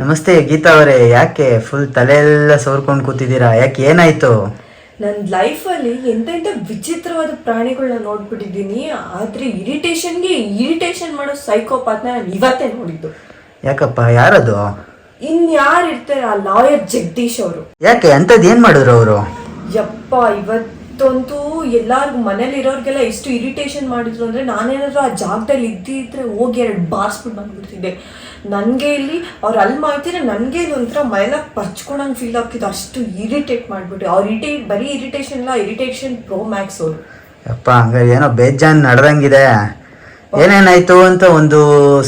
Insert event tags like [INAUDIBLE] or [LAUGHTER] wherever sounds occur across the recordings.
ನಮಸ್ತೆ ಗೀತಾ ಅವರೇ. ಯಾಕೆ ಫುಲ್ ತಲೆ ಎಲ್ಲ ಸೋರ್ಕೊಂಡು ಕೂತಿದ್ದೀರಾ? ಯಾಕೆ ಏನಾಯ್ತು? ನನ್ನ ಲೈಫಲ್ಲಿ ಎಂತೆಂಥ ವಿಚಿತ್ರವಾದ ಪ್ರಾಣಿಗಳನ್ನ ನೋಡ್ಬಿಟ್ಟಿದ್ದೀನಿ. ಆದ್ರೆ ಇರಿಟೇಷನ್ಗೆ ಇರಿಟೇಷನ್ ಮಾಡೋ ಸೈಕೋಪಾತ್ನ ನಾನು ಇವತ್ತೇ ನೋಡಿದ್ದು. ಯಾಕಪ್ಪ? ಯಾರದು? ಇನ್ಯಾರು ಇರ್ತಾರೆ ಆ ಲಾಯರ್ ಜಗದೀಶ್ ಅವರು. ಯಾಕೆ? ಅಂಥದ್ದು ಏನು ಮಾಡಿದ್ರು ಅವರು? ಯಪ್ಪ ಇವತ್ತಂತೂ ಎಲ್ಲಾರ್ಗು ಮನೇಲಿ ಇರೋರ್ಗೆಲ್ಲ ಎಷ್ಟು ಇರಿಟೇಷನ್ ಮಾಡಿದ್ರು ಅಂದ್ರೆ ನಾನೇನಾದ್ರು ಆ ಜಾಗದಲ್ಲಿ ಇದ್ದಿದ್ರೆ ಹೋಗಿ ಎರಡು ಬಾರ್ಸ್ಬಿಟ್ಟು ಬಂದ್ಬಿಡ್ತಿದ್ದೆ. ನನಗೆ ಇಲ್ಲಿ ಅವ್ರು ಅಲ್ಲಿ ಮಾಡ್ತಿದ್ರೆ ನನಗೆ ಇದೊಂಥರ ಮೈಲ ಪರ್ಚ್ಕೊಂಡಂಗೆ ಫೀಲ್ ಆಗ್ತಿತ್ತು. ಅಷ್ಟು ಇರಿಟೇಟ್ ಮಾಡಿಬಿಟ್ಟು ಅವ್ರು ಇರಿಟೇಟ್ ಬರೀ ಇರಿಟೇಷನ್ ಇಲ್ಲ ಇರಿಟೇಷನ್ ಪ್ರೋ ಮ್ಯಾಕ್ಸ್ ಅವರು. ಅಪ್ಪ ಹಂಗಾರೆ ಏನೋ ಬೇಜಾನ್ ನಡೆದಂಗಿದೆ. ಏನೇನಾಯ್ತು ಅಂತ ಒಂದು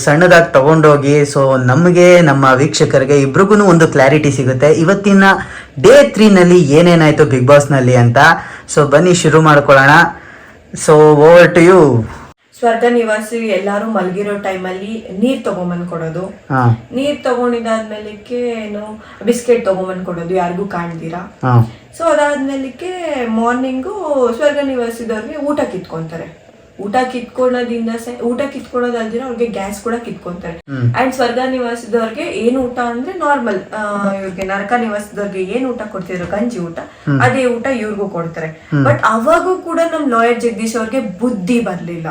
ಸಣ್ಣದಾಗಿ ತಗೊಂಡೋಗಿ ಸೊ ನಮಗೆ ನಮ್ಮ ವೀಕ್ಷಕರಿಗೆ ಇಬ್ರಿಗೂ ಒಂದು ಕ್ಲಾರಿಟಿ ಸಿಗುತ್ತೆ. ಇವತ್ತಿನ ಡೇ ತ್ರೀನಲ್ಲಿ ಏನೇನಾಯ್ತು ಬಿಗ್ ಬಾಸ್ನಲ್ಲಿ ಅಂತ. ಸೊ ಬನ್ನಿ ಶುರು ಮಾಡ್ಕೊಳ್ಳೋಣ. ಸೊ ಓವರ್ ಟು ಯು ಸ್ವರ್ಗ ನಿವಾಸಿ ಎಲ್ಲಾರು ಮಲಗಿರೋ ಟೈಮಲ್ಲಿ ನೀರ್ ತಗೊಂಬಂದ್ ಕೊಡೋದು. ನೀರ್ ತಗೊಂಡಿದ್ದಾದ್ಮೇಲಿಕ್ಕೆ ಏನು ಬಿಸ್ಕೆಟ್ ತಗೊಂಬಂದ್ ಕೊಡೋದು ಯಾರಿಗೂ ಕಾಣ್ತೀರಾ ಸೊ ಅದಾದ್ಮೇಲಿಕ್ಕೆ ಮಾರ್ನಿಂಗು ಸ್ವರ್ಗ ನಿವಾಸಿದವ್ರಿಗೆ ಊಟ ಕಿತ್ಕೊಂತಾರೆ. ಊಟ ಕಿತ್ಕೊಳ್ಳೋದ್ರಿಂದ ಸೆ ಊಟ ಕಿತ್ಕೊಳ್ಳೋದಲ್ದಿರ ಅವ್ರಿಗೆ ಗ್ಯಾಸ್ ಕೂಡ ಕಿತ್ಕೊಂತಾರೆ. ಅಂಡ್ ಸ್ವರ್ಗ ನಿವಾಸದವ್ರಿಗೆ ಏನ್ ಊಟ ಅಂದ್ರೆ ನಾರ್ಮಲ್ ಇವ್ರಿಗೆ ನರಕ ನಿವಾಸದವ್ರಿಗೆ ಏನ್ ಊಟ ಕೊಡ್ತಿದ್ರು? ಗಂಜಿ ಊಟ. ಅದೇ ಊಟ ಇವ್ರಿಗೂ ಕೊಡ್ತಾರೆ. ಬಟ್ ಅವಾಗೂ ಕೂಡ ನಮ್ ಲಾಯರ್ ಜಗದೀಶ್ ಅವ್ರಿಗೆ ಬುದ್ಧಿ ಬರ್ಲಿಲ್ಲ.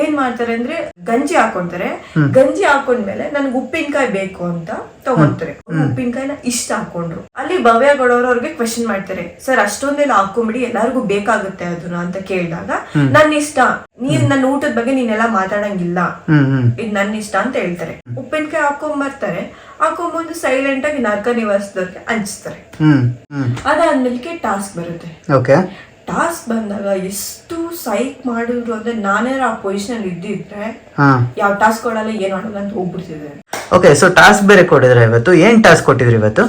ಏನ್ ಮಾಡ್ತಾರೆ ಅಂದ್ರೆ ಗಂಜಿ ಹಾಕೊಂತಾರೆ. ಗಂಜಿ ಹಾಕೊಂಡ್ಮೇಲೆ ನನ್ಗೆ ಉಪ್ಪಿನಕಾಯಿ ಬೇಕು ಅಂತ ತಗೊಂತಾರೆ. ಉಪ್ಪಿನಕಾಯಿನ ಇಷ್ಟ ಹಾಕೊಂಡ್ರು. ಅಲ್ಲಿ ಭವ್ಯ ಗೌಡವ್ರು ಅವ್ರಿಗೆ ಕ್ವಶನ್ ಮಾಡ್ತಾರೆ. ಸರ್ ಅಷ್ಟೊಂದೆಲ್ಲ ಹಾಕೊಂಬಿಡಿ ಎಲ್ಲಾರ್ಗು ಬೇಕಾಗುತ್ತೆ ಅದನ್ನ ಅಂತ ಕೇಳಿದಾಗ ನನ್ನ ಇಷ್ಟ ನೀವ್ ನನ್ನ ಊಟದ ಬಗ್ಗೆ ನೀನೆಲ್ಲ ಮಾತಾಡಂಗಿಲ್ಲ. ಇದು ನನ್ನ ಇಷ್ಟ ಅಂತ ಹೇಳ್ತಾರೆ. ಉಪ್ಪಿನಕಾಯಿ ಹಾಕೊಂಬರ್ತಾರೆ ಹಾಕೊಂಬಂದು ಸೈಲೆಂಟ್ ಆಗಿ ನರ್ಕ ನಿವಾಸದವ್ರಿಗೆ ಹಂಚ್ತಾರೆ. ಅದಾದ್ಮೇಲೆ ಟಾಸ್ಕ್ ಬರುತ್ತೆ. ಟಾಸ್ಕ್ ಬಂದಾಗ ಎಷ್ಟು ಸೈಕ್ ಮಾಡಿದ್ರು ಅಂದ್ರೆ ನಾನೇ ಆ ಪೊಸಿಷನ್ ಇದ್ದಿದ್ರೆ ಯಾವ ಟಾಸ್ಕ್ ಕೊಡಲ್ಲ ಏನ್ ಮಾಡಲ್ಲ ಅಂತ ಹೋಗ್ಬಿಡ್ತಿದ್ದೆ. ಓಕೆ ಸೊ ಟಾಸ್ಕ್ ಬೇರೆ ಕೊಟ್ಟಿದ್ರೆ ಇವತ್ತು. ಏನ್ ಟಾಸ್ಕ್ ಕೊಟ್ಟಿದ್ರು ಇವತ್ತು?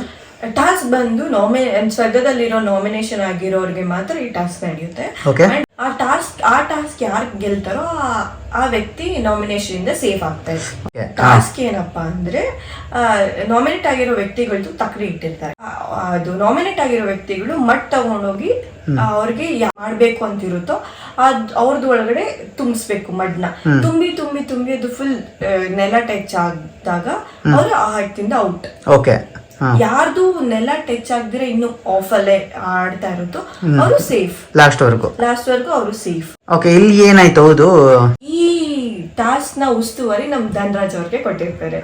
ಟಾಸ್ಕ್ ಬಂದು ನಾಮಿ ಸ್ವರ್ಗದಲ್ಲಿರೋ ನಾಮಿನೇಷನ್ ಆಗಿರೋರಿಗೆ ಮಾತ್ರ ಈ ಟಾಸ್ಕ್ ನಡೆಯುತ್ತೆ. ಆ ಟಾಸ್ಕ್ ಆ ಟಾಸ್ಕ್ ಯಾರು ಗೆಲ್ತಾರೋ ಆ- ವ್ಯಕ್ತಿ ನಾಮಿನೇಷನ್ ಇಂದ ಸೇಫ್ ಆಗ್ತಾ ಇದೆ. ಟಾಸ್ಕ್ ಏನಪ್ಪಾ ಅಂದ್ರೆ ನಾಮಿನೇಟ್ ಆಗಿರೋ ವ್ಯಕ್ತಿಗಳದ್ದು ತಕ್ಕಡಿ ಇಟ್ಟಿರ್ತಾರೆ. ಅದು ನಾಮಿನೇಟ್ ಆಗಿರೋ ವ್ಯಕ್ತಿಗಳು ಮಟ್ ತಗೊಂಡೋಗಿ ಅವ್ರಿಗೆ ಮಾಡ್ಬೇಕು ಅಂತ ಇರುತ್ತೋ ಅದ್ ಅವ್ರದ್ದು ಒಳಗಡೆ ತುಂಬಿಸ್ಬೇಕು ಮಡ್ನ. ತುಂಬಿ ತುಂಬಿ ತುಂಬಿ ಅದು ಫುಲ್ ನೆಲ ಟಚ್ ಆದಾಗ ಅವ್ರು ಆ ಹಟ್ಟಿಂದ ಔಟ್ ಓಕೆ ಯಾರ್ದು ನೆಲ ಟಚ್ ಆಗದಿರ ಇನ್ನು ಆಫ್ ಅಲ್ಲೇ ಆಡ್ತಾ ಇರುತ್ತೋ ಅವರು ಸೇಫ್. ಲಾಸ್ಟ್ ವರ್ಗು. ಲಾಸ್ಟ್ ವರ್ಗು ಅವರು ಸೇಫ್. ಓಕೆ ಇಲ್ಲಿ ಏನಾಯ್ತು? ಹೌದು. ಈ ಟಾಸ್ಕ್ನ ಉಸ್ತುವಾರಿ ನಮ್ ಧನ್ರಾಜ್ ಅವ್ರಿಗೆ ಕೊಟ್ಟಿರ್ತಾರೆ.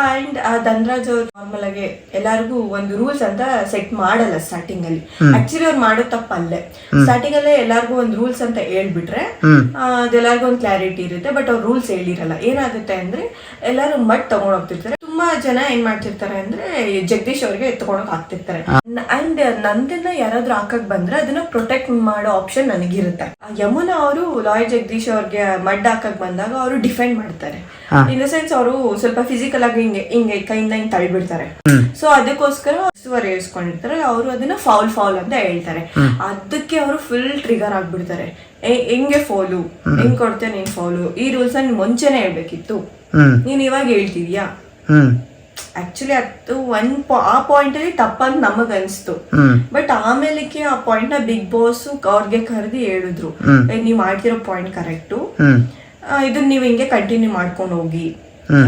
ಅಂಡ್ ಆ ಧನ್ರಾಜ್ ಅವ್ರು ನಾರ್ಮಲ್ ಆಗಿ ಎಲ್ಲಾರ್ಗು ಒಂದು ರೂಲ್ಸ್ ಅಂತ ಸೆಟ್ ಮಾಡಲ್ಲ ಸ್ಟಾರ್ಟಿಂಗ್ ಅಲ್ಲಿ. ಆಕ್ಚುಲಿ ಅವ್ರು ಮಾಡೋ ತಪ್ಪಲ್ಲೇ. ಸ್ಟಾರ್ಟಿಂಗ್ ಅಲ್ಲೇ ಎಲ್ಲಾರ್ಗು ಒಂದು ರೂಲ್ಸ್ ಅಂತ ಹೇಳ್ಬಿಟ್ರೆ ಅದೆಲ್ಲಾರ್ಗು ಒಂದ್ ಕ್ಲಾರಿಟಿ ಇರುತ್ತೆ ಬಟ್ ಅವ್ರು ರೂಲ್ಸ್ ಹೇಳಿರಲ್ಲ. ಏನಾಗುತ್ತೆ ಅಂದ್ರೆ ಎಲ್ಲಾರು ಮಟ್ ತಗೊಂಡ್ ಹೋಗ್ತಿರ್ತಾರೆ. ತುಂಬಾ ಜನ ಏನ್ ಮಾಡ್ತಿರ್ತಾರೆ ಅಂದ್ರೆ ಜಗದೀಶ್ ಅವ್ರಿಗೆ ಎತ್ಕೊಂಡೋಗ್ ಹಾಕ್ತಿರ್ತಾರೆ. ಅಂಡ್ ನಂದನ್ನ ಯಾರಾದ್ರೂ ಹಾಕಕ್ ಬಂದ್ರೆ ಅದನ್ನ ಪ್ರೊಟೆಕ್ಟ್ ಮಾಡೋ ಆಪ್ಷನ್ ನನಗಿರುತ್ತೆ. ಯಮುನಾ ಅವರು ಲಾಯರ್ ಜಗದೀಶ್ ಅವ್ರಿಗೆ ಮಡ್ ಹಾಕಕ್ ಬಂದಾಗ ಅವರು ಡಿಫೆಂಡ್ ಮಾಡ್ತಾರೆ. ಇನ್ ದ ಸೆನ್ಸ್ ಅವರು ಸ್ವಲ್ಪ ಫಿಸಿಕಲ್ ಆಗಿ ಹಿಂಗೆ ಹಿಂಗೆ ಕೈಯಿಂದ ಹಿಂಗೆ ತಳ್ಬಿಡ್ತಾರೆ. ಸೊ ಅದಕ್ಕೋಸ್ಕರ ಸುವರ್ ಏರ್ಸ್ಕೊಂಡಿರ್ತಾರೆ ಅವರು ಅದನ್ನ ಫೌಲ್ ಫೌಲ್ ಅಂತ ಹೇಳ್ತಾರೆ. ಅದಕ್ಕೆ ಅವರು ಫುಲ್ ಟ್ರಿಗರ್ ಆಗ್ಬಿಡ್ತಾರೆ. ಹೆಂಗೆ ಫಾಲು ಹೆಂಗ್ ಕೊಡ್ತೇನೆ ನೀನ್ ಫೌಲು ಈ ರೂಲ್ಸ್ ನೀನ್ ಮುಂಚೆನೆ ಹೇಳ್ಬೇಕಿತ್ತು. ನೀನ್ ಇವಾಗ ಹೇಳ್ತಿದ್ಯಾ? ಆಕ್ಚುಲಿ ಅದು ಒನ್ ಆ ಪಾಯಿಂಟ್ ಅಲ್ಲಿ ತಪ್ಪಂತ ನಮಗ್ ಅನ್ಸ್ತು ಬಟ್ ಆಮೇಲೆ ಆ ಪಾಯಿಂಟ್ನ ಬಿಗ್ ಬಾಸ್ ಅವ್ರಿಗೆ ಕರೆದಿ ಹೇಳಿದ್ರು. ನೀವ್ ಮಾಡ್ತಿರೋ ಪಾಯಿಂಟ್ ಕರೆಕ್ಟು ಇದನ್ನ ನೀವು ಹಿಂಗೆ ಕಂಟಿನ್ಯೂ ಮಾಡ್ಕೊಂಡು ಹೋಗಿ.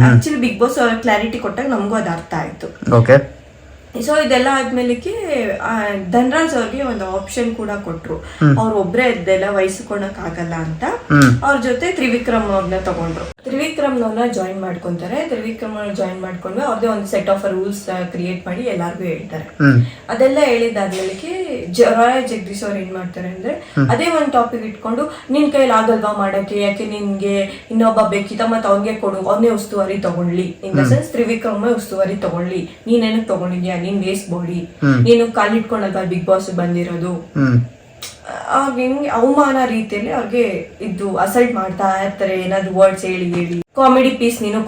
ಆಕ್ಚುಲಿ ಬಿಗ್ ಬಾಸ್ ಕ್ಲಾರಿಟಿ ಕೊಟ್ಟಾಗ ನಮಗೂ ಅದು ಅರ್ಥ ಆಯ್ತು. ಓಕೆ ಸೊ ಇದೆಲ್ಲ ಆದ್ಮೇಲೆ ಧನ್ರಾಜ್ ಅವ್ರಿಗೆ ಒಂದು ಆಪ್ಷನ್ ಕೂಡ ಕೊಟ್ರು. ಅವ್ರು ಒಬ್ರೇ ಇದ್ದೆಲ್ಲ ವಹಿಸ್ಕೊಳಕ್ ಆಗಲ್ಲ ಅಂತ. ಅವ್ರ ಜೊತೆ ತ್ರಿವಿಕ್ರಮ್ ಅವ್ರನ್ನ ತಗೊಂಡ್ರು. ತ್ರಿವಿಕ್ರಮ್ ಅವ್ರನ್ನ ಜಾಯಿನ್ ಮಾಡ್ಕೊಂತಾರೆ. ತ್ರಿವಿಕ್ರಮ್ ಜಾಯಿನ್ ಮಾಡ್ಕೊಂಡು ಅವ್ರದೇ ಒಂದು ಸೆಟ್ ಆಫ್ ರೂಲ್ಸ್ ಕ್ರಿಯೇಟ್ ಮಾಡಿ ಎಲ್ಲಾರ್ಗು ಹೇಳ್ತಾರೆ. ಅದೆಲ್ಲ ಹೇಳಿದಾದ್ಮೇಲೆ ರಾಯ ಜಗದೀಶ್ ಅವ್ರು ಏನ್ ಮಾಡ್ತಾರೆ ಅಂದ್ರೆ ಅದೇ ಒಂದ್ ಟಾಪಿಕ್ ಇಟ್ಕೊಂಡು ನಿನ್ ಕೈಲಿ ಆಗಲ್ವಾ ಮಾಡಕ್ಕೆ ಯಾಕೆ ನಿನ್ಗೆ ಇನ್ನೊಬ್ಬ ಬೇಕಿತ್ತ ಮತ್ತೆ ಅವ್ನಿಗೆ ಕೊಡು. ಅವನೇ ಉಸ್ತುವಾರಿ ತಗೊಳ್ಳಿ. ಇನ್ ದ ಸೆನ್ಸ್ ತ್ರಿವಿಕ್ರಮ ಉಸ್ತುವಾರಿ ತಗೊಳ್ಳಿ. ನೀನೇನಕ್ ತಗೊಂಡಿದ್ಯಾ? ನೀನ್ ವೇಸ್ಟ್ ಬಾಡಿ ನೀನು ಕಾಲಿಟ್ಕೊಂಡಲ್ವಾ ಬಿಗ್ ಬಾಸ್ ಬಂದಿರೋದು? ಅವ್ರಿಗೆ ಹೆಂಗೆ ಅವಮಾನ ರೀತಿಯಲ್ಲಿ ಅವ್ರಿಗೆ ಇದು ಅಸಲ್ಟ್ ಮಾಡ್ತಾ ಇರ್ತಾರೆ. ಏನಾದ್ರು ವರ್ಡ್ಸ್ ಹೇಳಿ ಹೇಳಿ. ಕಾಮಿಡಿ ಪೀಸ್ ನೀನು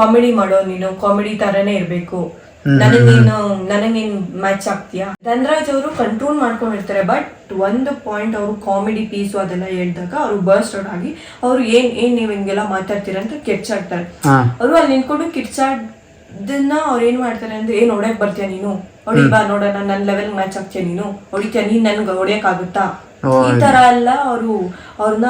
ಕಾಮಿಡಿ ಮಾಡೋ ನೀನು ಕಾಮಿಡಿ ತರನೇ ಇರ್ಬೇಕು. ನನಗೆ ನೀನು ನನಗೆ ನೀನು ಮ್ಯಾಚ್ ಆಗ್ತೀಯಾ? ಧನ್ರಾಜ್ ಅವರು ಕಂಟ್ರೋಲ್ ಮಾಡ್ಕೊಂಡಿರ್ತಾರೆ ಬಟ್ ಒಂದು ಪಾಯಿಂಟ್ ಅವರು ಕಾಮಿಡಿ ಪೀಸು ಅದೆಲ್ಲ ಹೇಳಿದಾಗ ಅವರು ಬರ್ಸ್ಟ್ ಔಟ್ ಆಗಿ ಅವ್ರು ಏನ್ ಏನ್ ನೀವ್ ಹಿಂಗೆಲ್ಲ ಮಾತಾಡ್ತೀರ ಅಂತ ಕಿರ್ಚಾಡ್ತಾರೆ. ಅವರು ಅಲ್ಲಿ ನಿಂತ್ಕೊಂಡು ಕಿರ್ಚಾಡ್ದನ್ನ ಅವ್ರು ಏನ್ ಮಾಡ್ತಾರೆ ಅಂದ್ರೆ ಏನ್ ಹೊಡೆಯಕ್ ಬರ್ತೀಯ ನೀನು? ಹೊಡಿ ಬಾ ನೋಡೋಣ ನನ್ ಲೆವೆಲ್ ಮ್ಯಾಚ್ ಆಗ್ತೀಯ ನೀನು? ಹೊಡಿತೀಯ ನೀನ್? ನನ್ಗೆ ಹೊಡಿಯಕ್ ಆಗುತ್ತಾ. ಈ ತರ ಎಲ್ಲ ಅವರು ಅವ್ರನ್ನ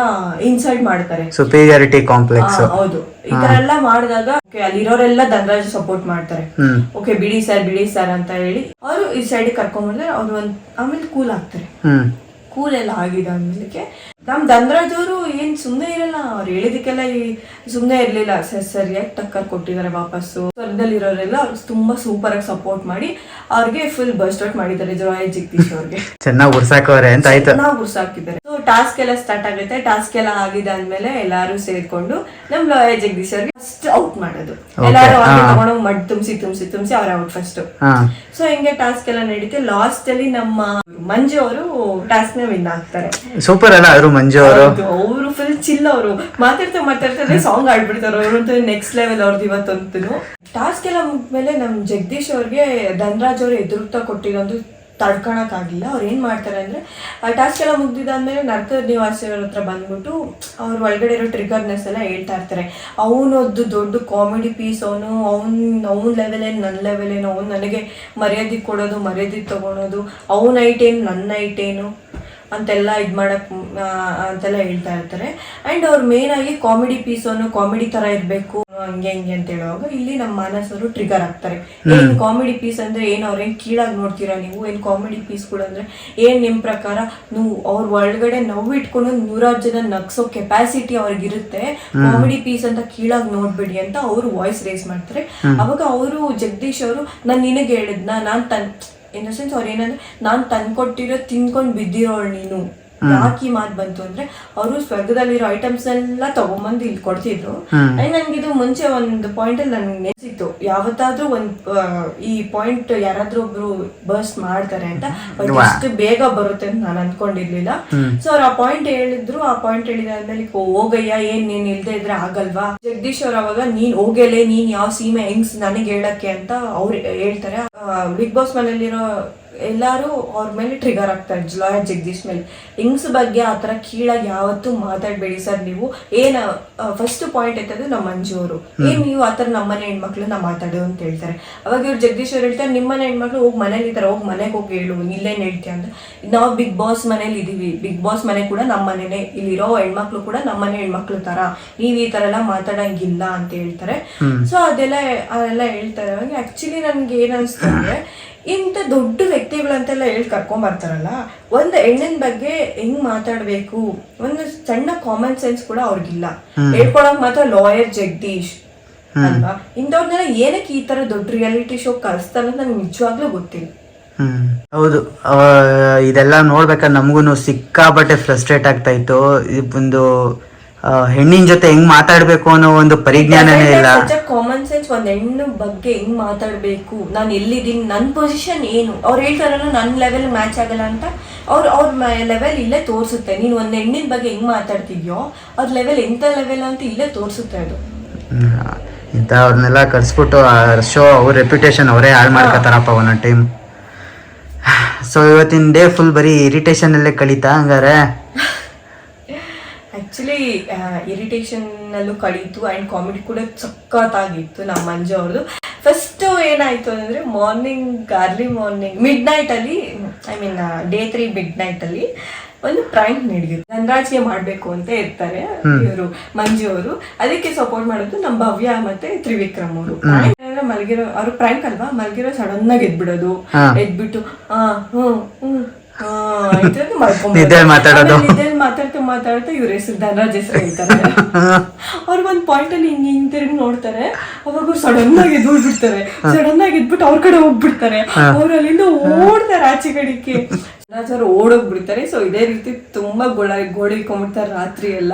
ಇನ್ಸಲ್ಟ್ ಮಾಡ್ತಾರೆ. ಸುಪೀರಿಯಾರಿಟಿ ಕಾಂಪ್ಲೆಕ್ಸ್ ಹೌದು. ಈ ತರ ಎಲ್ಲ ಮಾಡಿದಾಗ ಅಲ್ಲಿರೋರೆಲ್ಲ ಧನರಾಜ್ ಸಪೋರ್ಟ್ ಮಾಡ್ತಾರೆ. ಓಕೆ ಬಿಡಿ ಸರ್ ಬಿಡಿ ಸರ್ ಅಂತ ಹೇಳಿ ಅವರು ಈ ಸೈಡ್ ಕರ್ಕೊಂಡ್ಬಂದ್ರೆ ಅವ್ರು ಒಂದ್ ಆಮೇಲೆ ಕೂಲ್ ಆಗ್ತಾರೆ. ಕೂಲ್ ಎಲ್ಲ ಆಗಿದೆ ಅಂದ್ಮೇಲೆ ನಮ್ ಧನರಾಜ್ ಅವರು ಏನ್ ಸುಮ್ನೆ ಇರಲ್ಲ ಅವ್ರು ಹೇಳಿದಕ್ಕೆಲ್ಲ ಈ ಸುಮ್ನೆ ಇರ್ಲಿಲ್ಲ. ಸರ್ ಸರಿಯಾಗಿ ಟಕ್ಕರ್ ಕೊಟ್ಟಿದ್ದಾರೆ ವಾಪಸ್ಸು. ಸ್ವರ್ಗದಲ್ಲಿರೋರೆಲ್ಲ ಅವ್ರು ತುಂಬಾ ಸೂಪರ್ ಆಗಿ ಸಪೋರ್ಟ್ ಮಾಡಿ ಅವ್ರಿಗೆ ಫುಲ್ ಬಸ್ಟ್ ಔಟ್ ಮಾಡಿದ್ದಾರೆ ಜೋಯ ಜಗದೀಶ್ ಅವ್ರಿಗೆ. ಚೆನ್ನಾಗಿ ಉರ್ಸಾಕವ್ರೆ ಅಂತ ಆಯ್ತು. ನಾವು ಉರ್ಸಾಕಿದ್ದಾರೆ. ಸೊ ಟಾಸ್ಕ್ ಎಲ್ಲ ಸ್ಟಾರ್ಟ್ ಆಗುತ್ತೆ. ಟಾಸ್ಕ್ ಎಲ್ಲ ಆಗಿದೆ ಅಂದ್ಮೇಲೆ ಎಲ್ಲಾರು ಸೇರ್ಕೊಂಡು ನಮ್ ಲೋಯ ಜಗದೀಶ್ ಅವ್ರಿಗೆ ಫಸ್ಟ್ ಔಟ್ ಮಾಡೋದು. ಎಲ್ಲಾರು ಅವ್ರಿಗೆ ತಗೊಂಡೋಗಿ ಮಡ್ ತುಂಬಿಸಿ ತುಂಬಿಸಿ ತುಂಬಿಸಿ ಅವ್ರ ಔಟ್ ಫಸ್ಟ್ ಸೊ ಹಿಂಗೆ ಟಾಸ್ಕ್ ಎಲ್ಲ ನಡೀತೆ. ಲಾಸ್ಟ್ ಅಲ್ಲಿ ನಮ್ಮ ಮಂಜು ಅವರು ಟಾಸ್ಕ್ನ ವಿನ್ ಆಗ್ತಾರೆ. ಸೂಪರ್ ಅಲ್ಲ ಅವರು ಮಂಜು ಅವರು? ಅವರು ಫುಲ್ ಚಿಲ್ ಅವರು. ಮಾತಾಡ್ತಾ ಮಾತಾಡ್ತಾರೆ ಸಾಂಗ್ ಆಡ್ಬಿಡ್ತಾರೆ ಅವ್ರಂತೂ ನೆಕ್ಸ್ಟ್ ಲೆವೆಲ್ ಅವ್ರದ್ದು ಇವತ್ತಂತೂ ಟಾಸ್ಕ್ ಎಲ್ಲ ಮುಗಿದ್ಮೇಲೆ ನಮ್ಮ ಜಗದೀಶ್ ಅವ್ರಿಗೆ ಧನರಾಜ್ ಅವರು ಎದುರುತ್ತಾ ಕೊಟ್ಟಿರೋದು ತಡ್ಕೊಳಕ್ ಆಗಿಲ್ಲ ಅವ್ರು ಏನ್ ಮಾಡ್ತಾರೆ ಅಂದ್ರೆ, ಆ ಟಾಸ್ಕ್ ಎಲ್ಲ ಮುಗ್ದಿದ್ದಾದ್ಮೇಲೆ ನರ್ಕ ನಿವಾಸಿಗಳ ಹತ್ರ ಬಂದ್ಬಿಟ್ಟು ಅವ್ರ ಒಳಗಡೆ ಇರೋ ಟ್ರಿಗರ್ನೆಸ್ ಎಲ್ಲ ಹೇಳ್ತಾ ಇರ್ತಾರೆ. ಅವನದ್ದು ದೊಡ್ಡ ಕಾಮಿಡಿ ಪೀಸ್ ಅವನು ಅವ್ನ್, ಅವ್ನ ಲೆವೆಲ್ ಏನು ನನ್ನ ಲೆವೆಲ್ ಏನು, ಅವ್ನು ನನಗೆ ಮರ್ಯಾದೆ ಕೊಡೋದು, ಮರ್ಯಾದೆ ತಗೊಳೋದು, ಅವ್ನ ನೈಟ್ ಏನು, ನನ್ನ ನೈಟ್ ಏನು? ಅಂತೆಲ್ಲ ಇದು ಮಾಡಕ್ ಅಂತೆಲ್ಲ ಹೇಳ್ತಾ ಇರ್ತಾರೆ. ಅಂಡ್ ಅವ್ರು ಮೇನ್ ಆಗಿ ಕಾಮಿಡಿ ಪೀಸ್ ಅನ್ನು ಕಾಮಿಡಿ ತರ ಇರ್ಬೇಕು ಹಂಗೆ ಹಿಂಗೆ ಅಂತ ಹೇಳುವಾಗ ಇಲ್ಲಿ ನಮ್ಮ ಮಾನಸರು ಟ್ರಿಗರ್ ಆಗ್ತಾರೆ. ಏನ್ ಕಾಮಿಡಿ ಪೀಸ್ ಅಂದ್ರೆ ಏನ್ ಅವ್ರೇನ್ ಕೀಳಾಗಿ ನೋಡ್ತೀರಾ ನೀವು? ಏನ್ ಕಾಮಿಡಿ ಪೀಸ್ಗಳು ಅಂದ್ರೆ ಏನ್ ನಿಮ್ ಪ್ರಕಾರ ನೀವು ಅವ್ರ ಒಳಗಡೆ ನೋವು ಇಟ್ಕೊಂಡು ನೂರಾರು ಜನ ನಗ್ಸೋ ಕೆಪಾಸಿಟಿ ಅವ್ರಿಗಿರುತ್ತೆ ಕಾಮಿಡಿ ಪೀಸ್ ಅಂತ ಕೀಳಾಗಿ ನೋಡ್ಬೇಡಿ ಅಂತ ಅವರು ವಾಯ್ಸ್ ರೇಸ್ ಮಾಡ್ತಾರೆ. ಅವಾಗ ಅವರು ಜಗದೀಶ್ ಅವರು ನಾನು ನಿನಗೆ ಹೇಳಿದ್ನ? ನಾನ್ ತನ್ ಇನ್ ದ ಅವ್ರು ಏನಂದ್ರೆ ನಾನು ತಂದ್ಕೊಟ್ಟಿರೋ ತಿನ್ಕೊಂಡು ಬಿದ್ದಿರೋಳು ನೀನು. ಯಾಕೆ ಮಾತು ಬಂತು ಅಂದ್ರೆ ಅವರು ಸ್ವರ್ಗದಲ್ಲಿರೋ ಐಟಮ್ಸ್ ಎಲ್ಲ ತಗೊಂಬಂದು ಇಲ್ಲಿ ಕೊಡ್ತಿದ್ರು. ಅಂಡ್ ನನ್ಗೆ ಇದು ಮುಂಚೆ ಒಂದು ಪಾಯಿಂಟ್ ಅಲ್ಲಿ ನನ್ಗೆ ನೆನ್ಸಿತ್ತು. ಯಾವತ್ತಾದ್ರೂ ಒಂದ್ ಈ ಪಾಯಿಂಟ್ ಯಾರಾದ್ರೂ ಒಬ್ರು ಬರ್ಸ್ಟ್ ಮಾಡ್ತಾರೆ ಅಂತ ಅಷ್ಟು ಎಷ್ಟು ಬೇಗ ಬರುತ್ತೆ ಅಂತ ನಾನು ಅನ್ಕೊಂಡಿರ್ಲಿಲ್ಲ ಸೊ ಅವ್ರು ಆ ಪಾಯಿಂಟ್ ಹೇಳಿದ್ರು. ಆ ಪಾಯಿಂಟ್ ಹೇಳಿದ ಆದ್ಮೇಲೆ ಹೋಗಯ್ಯ ಏನ್ ನೀನ್ ಇಲ್ದೇ ಇದ್ರೆ ಆಗಲ್ವಾ? ಜಗದೀಶ್ ಅವ್ರ ಅವಾಗ ನೀನ್ ಹೋಗಲೇ ನೀನ್ ಯಾವ ಸೀಮೆ ಹೆಂಗ್ಸ್ ನನಗೆ ಹೇಳಕ್ಕೆ? ಅಂತ ಅವ್ರು ಹೇಳ್ತಾರೆ. ಬಿಗ್ ಬಾಸ್ ಮನೇಲಿರೋ ಎಲ್ಲಾರು ಅವ್ರ ಮೇಲೆ ಟ್ರಿಗರ್ ಆಗ್ತಾರೆ ಲಾಯ ಜಗದೀಶ್ ಮೇಲೆ. ಹೆಂಗ್ಸ್ ಬಗ್ಗೆ ಆ ಥರ ಕೀಳಾಗಿ ಯಾವತ್ತೂ ಮಾತಾಡಬೇಡಿ ಸರ್ ನೀವು. ಏನ ಫಸ್ಟ್ ಪಾಯಿಂಟ್ ಎತ್ತದು ನಮ್ಮ ಅಂಜು ಅವರು. ಏನ್ ನೀವು ಆ ಥರ ನಮ್ಮನೆ ಹೆಣ್ಮಕ್ಳನ್ನ ಮಾತಾಡು ಅಂತ ಹೇಳ್ತಾರೆ. ಅವಾಗ ಇವ್ರು ಜಗದೀಶ್ ಅವ್ರು ಹೇಳ್ತಾರೆ ನಿಮ್ಮನೆ ಹೆಣ್ಮಕ್ಳು ಹೋಗಿ ಮನೇಲಿ ಇದ್ದಾರೆ ಹೋಗಿ ಮನೆಗೆ ಹೋಗಿ ಹೇಳು ಇಲ್ಲೇನ್ ಹೇಳ್ತೀಯ ಅಂತ. ನಾವು ಬಿಗ್ ಬಾಸ್ ಮನೇಲಿ ಇದೀವಿ. ಬಿಗ್ ಬಾಸ್ ಮನೆ ಕೂಡ ನಮ್ಮ ಮನೆನೇ. ಇಲ್ಲಿರೋ ಹೆಣ್ಮಕ್ಳು ಕೂಡ ನಮ್ಮನೆ ಹೆಣ್ಮಕ್ಳು ತರ. ನೀವ್ ಈ ತರ ಎಲ್ಲ ಮಾತಾಡಂಗಿಲ್ಲ ಅಂತ ಹೇಳ್ತಾರೆ. ಸೊ ಅದೆಲ್ಲ ಅದೆಲ್ಲ ಹೇಳ್ತಾರೆ ಆಕ್ಚುಲಿ ನನ್ಗೆ ಏನ್ ಅನ್ಸ್ತು ಅಂದ್ರೆ ಇಂಥ ದೊಡ್ಡ ವ್ಯಕ್ತಿಗಳಂತೆಲ್ಲ ಹೇಳಿ ಕರ್ಕೊಂಡ್ ಬರ್ತಾರಲ್ಲ ಒಂದು ಹೆಣ್ಣಿನ ಬಗ್ಗೆ ಹೆಂಗ್ ಮಾತಾಡ್ಬೇಕು? ಒಂದು ಸಣ್ಣ ಕಾಮನ್ ಸೆನ್ಸ್ ಕೂಡ ಅವ್ರಿಗಿಲ್ಲ. ಹೇಳ್ಕೊಳಕ್ ಮಾತ್ರ ಲಾಯರ್ ಜಗದೀಶ್ ಅಲ್ವಾ? ಇಂಥವ್ರನ್ನೆಲ್ಲ ಏನಕ್ಕೆ ಈ ತರ ದೊಡ್ಡ ರಿಯಾಲಿಟಿ ಶೋ ಕಳಿಸ್ತಾರೆ ಅಂತ ನಂಗೆ ನಿಜವಾಗ್ಲೂ ಗೊತ್ತಿಲ್ಲ. ಹ್ಮ್. ಹೌದು. ಇದೆಲ್ಲ ನೋಡ್ಬೇಕಾದ್ರೆ ನಮಗೂ ಸಿಕ್ಕಾಪಟ್ಟೆ ಫ್ರಸ್ಟ್ರೇಟ್ ಆಗ್ತಾ ಇತ್ತು. ಒಂದು ಹೆಣ್ಣಿನ ಜೊತೆ ಹೆಂಗ್ ಮಾತಾಡ್ಬೇಕು ಅನ್ನೋ ಒಂದು ಪರಿಜ್ಞಾನನೇ ಇಲ್ಲ. ಕಾಮನ್ ಸೆನ್ಸ್ ಒಂದ್ ಹೆಣ್ಣು ಬಗ್ಗೆ ಹೆಂಗ್ ಮಾತಾಡ್ಬೇಕು? ನಾನು ಎಲ್ಲಿದ್ದೀನಿ? ನನ್ನ ಪೊಸಿಷನ್ ಏನು? ಅವ್ರು ಹೇಳ್ತಾರಲ್ಲ ನನ್ನ ಲೆವೆಲ್ ಮ್ಯಾಚ್ ಆಗಲ್ಲ ಅಂತ. ಅವ್ರ ಅವ್ರ ಲೆವೆಲ್ ಇಲ್ಲೇ ತೋರಿಸುತ್ತೆ. ನೀನು ಒಂದ್ ಹೆಣ್ಣಿನ ಬಗ್ಗೆ ಹೆಂಗ್ ಮಾತಾಡ್ತಿದ್ಯೋ ಅವ್ರ ಲೆವೆಲ್ ಎಂತ ಲೆವೆಲ್ ಅಂತ ಇಲ್ಲೇ ತೋರಿಸುತ್ತೆ ಅದು. ಇಂಥ ಅವ್ರನ್ನೆಲ್ಲ ಕರ್ಸ್ಬಿಟ್ಟು ಆ ಶೋ ಅವ್ರ ರೆಪ್ಯುಟೇಷನ್ ಅವರೇ ಹಾಳು ಮಾಡ್ಕೋತಾರಪ್ಪ ಒಂದೊಂದು ಟೈಮ್ ಸೊ ಇವತ್ತಿನ ಡೇ ಫುಲ್ ಬರೀ ಇರಿಟೇಷನ್ ಅಲ್ಲೇ ಕಳೀತಾ ಹಂಗಾರೆ? [LAUGHS] ಆಕ್ಚುಲಿ ಇರಿಟೇಷನ್ ನಲ್ಲೂ ಕಳೀತು ಅಂಡ್ ಕಾಮಿಡಿ ಕೂಡ ಸಖತ್ತಾಗಿತ್ತು ನಮ್ಮ ಮಂಜು ಅವ್ರದ್ದು ಫಸ್ಟ್ ಏನಾಯ್ತು ಅಂದ್ರೆ morning early morning midnight ಅಲ್ಲಿ I mean day three midnight ಅಲ್ಲಿ ಒಂದು ಪ್ರಾಂಕ್ ನಡೆಯುತ್ತೆ ಧನರಾಜ್ಗೆ ಮಾಡ್ಬೇಕು ಅಂತ ಇರ್ತಾರೆ ಇವರು ಮಂಜು ಅವರು. ಅದಕ್ಕೆ ಸಪೋರ್ಟ್ ಮಾಡೋದು ನಮ್ಮ ಭವ್ಯ ಮತ್ತೆ ತ್ರಿವಿಕ್ರಮ್ ಅವರು. ಮಲಗಿರೋ ಅವ್ರು ಪ್ರಾಂಕ್ ಅಲ್ವಾ? ಮಲಗಿರೋ ಸಡನ್ ಆಗಿ ಎದ್ಬಿಡೋದು. ಹಾ. ಎದ್ಬಿಟ್ಟು ಆ ಹ್ಮ್ ಹ್ಮ್. ನಿದ್ದೆಲ್ ಮಾತಾಡೋದು. ನಿದ್ದೆಲ್ ಮಾತಾಡ್ತಾ ಮಾತಾಡ್ತಾ ಇವ್ರ ಹೆಸರು ಧನರಾಜ್ ಹೆಸರು ಹೇಳ್ತಾರೆ. ಅವ್ರ ಒಂದ್ ಪಾಯಿಂಟ್ ಅಲ್ಲಿ ಹಿಂಗ್ ಹಿಂಗ್ ತಿರುಗಿ ನೋಡ್ತಾರೆ. ಅವಾಗ ಸಡನ್ ಆಗಿ ಎದ್ಬಿಡ್ತಾರೆ ಸಡನ್ ಆಗಿ ಎದ್ಬಿಟ್ಟು ಅವ್ರ ಕಡೆ ಹೋಗ್ಬಿಡ್ತಾರೆ. ಅವ್ರ ಅಲ್ಲಿಂದ ಓಡ್ತಾರೆ ಆಚೆ ಕಡೆಗೆ. ಓಡೋಗ್ ಓಡೋಗ್ಬಿಡ್ತಾರೆ. ಸೊ ಇದೇ ರೀತಿ ತುಂಬಾ ಗೋಳ ಗೋಳಿಕೊಂಡ್ಬಿಡ್ತಾರೆ ರಾತ್ರಿ ಎಲ್ಲ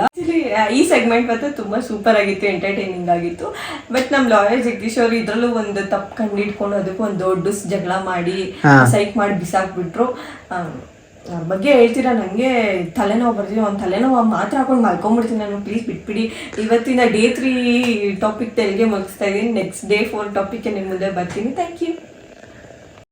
ಈ ಸೆಗ್ಮೆಂಟ್ ಮತ್ತೆ ತುಂಬಾ ಸೂಪರ್ ಆಗಿತ್ತು ಎಂಟರ್ಟೈನಿಂಗ್ ಆಗಿತ್ತು. ಬಟ್ ನಮ್ ಲಾಯರ್ ಜಗದೀಶ್ ಅವರು ಇದ್ರಲ್ಲೂ ಒಂದು ತಪ್ಪು ಕಂಡಿಡ್ಕೊಂಡು ಅದಕ್ಕೂ ಒಂದು ದೊಡ್ಡ ಜಗಳ ಮಾಡಿ ಸೈಕ್ ಮಾಡಿ ಬಿಸಾಕ್ಬಿಟ್ರು. ಬಿಟ್ರು ಅವ್ರ ಬಗ್ಗೆ ಹೇಳ್ತೀರಾ? ನಂಗೆ ತಲೆನೋವು ಬರ್ತೀನಿ ಒಂದು ತಲೆನೋವು ಮಾತ್ರ ಹಾಕೊಂಡು ಮಲ್ಕೊಂಡ್ಬಿಡ್ತೀನಿ ನಾನು. ಪ್ಲೀಸ್ ಬಿಟ್ಬಿಡಿ. ಇವತ್ತಿನ ಡೇ ತ್ರೀ ಟಾಪಿಕ್ ತೆಲಿಗೆ ಮುಗಿಸ್ತಾ ಇದ್ದೀನಿ ನೆಕ್ಸ್ಟ್ ಡೇ ಫೋರ್ ಟಾಪಿಕ್ಗೆ ನಿಮ್ಮ ಮುಂದೆ ಬರ್ತೀನಿ. Thank you